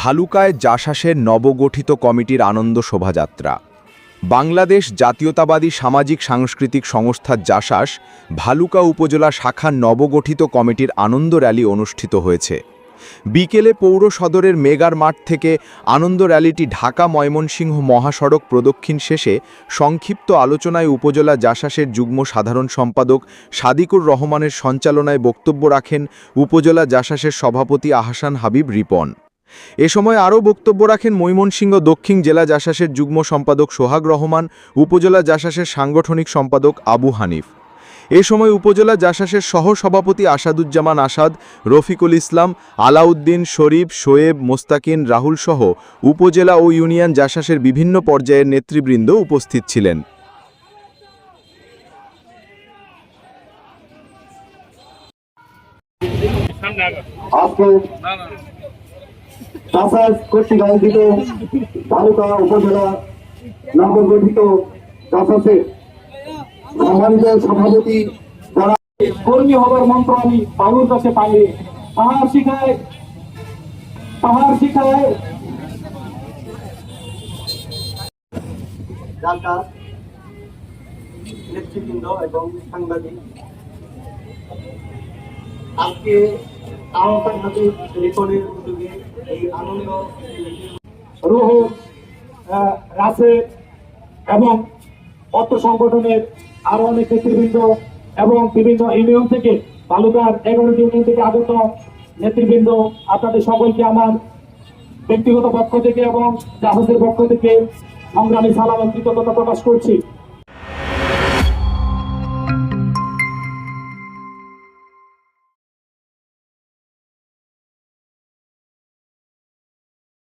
ভালুকায় জাসাসের নবগঠিত কমিটির আনন্দ শোভাযাত্রা। বাংলাদেশ জাতীয়তাবাদী সামাজিক সাংস্কৃতিক সংস্থা জাসাস ভালুকা উপজেলা শাখার নবগঠিত কমিটির আনন্দ র্যালি অনুষ্ঠিত হয়েছে। বিকেলে পৌর সদরের মেগার মাঠ থেকে আনন্দ র্যালিটি ঢাকা ময়মনসিংহ মহাসড়ক প্রদক্ষিণ শেষে সংক্ষিপ্ত আলোচনায় উপজেলা জাসাসের যুগ্ম সাধারণ সম্পাদক সাদিকুর রহমানের সঞ্চালনায় বক্তব্য রাখেন উপজেলা জাসাসের সভাপতি আহসান হাবিব রিপন। এ সময় আরও বক্তব্য রাখেন ময়মনসিংহ দক্ষিণ জেলা জাসাসের যুগ্ম সম্পাদক সোহাগ রহমান, উপজেলা জাসাসের সাংগঠনিক সম্পাদক আবু হানিফ। এ সময় উপজেলা জাসাসের সহ সভাপতি আসাদুজ্জামান আসাদ, রফিকুল ইসলাম, আলাউদ্দিন শরীফ, শোয়েব, মোস্তাকিন, রাহুল সহ উপজেলা ও ইউনিয়ন জাসাসের বিভিন্ন পর্যায়ের নেতৃবৃন্দ উপস্থিত ছিলেন। উপজেলা সম্মানিত সভাপতি কর্মী হবার মন্ত্র আমি বাবুর কাছে পাহাড় শিখায় পাহাড় শিখায়। নেতৃবৃন্দ এবং সাংবাদিক আজকে আনন্দ রুহ রাসেল এবং অর্থ সংগঠনের আরও অনেক নেতৃবৃন্দ এবং বিভিন্ন ইউনিয়ন থেকে তালুকার এগারোটি ইউনিয়ন থেকে আগত নেতৃবৃন্দ, আপনাদের সকলকে আমার ব্যক্তিগত পক্ষ থেকে এবং জাহাজের পক্ষ থেকে সংগ্রামী সালাম কৃতজ্ঞতা প্রকাশ করছি।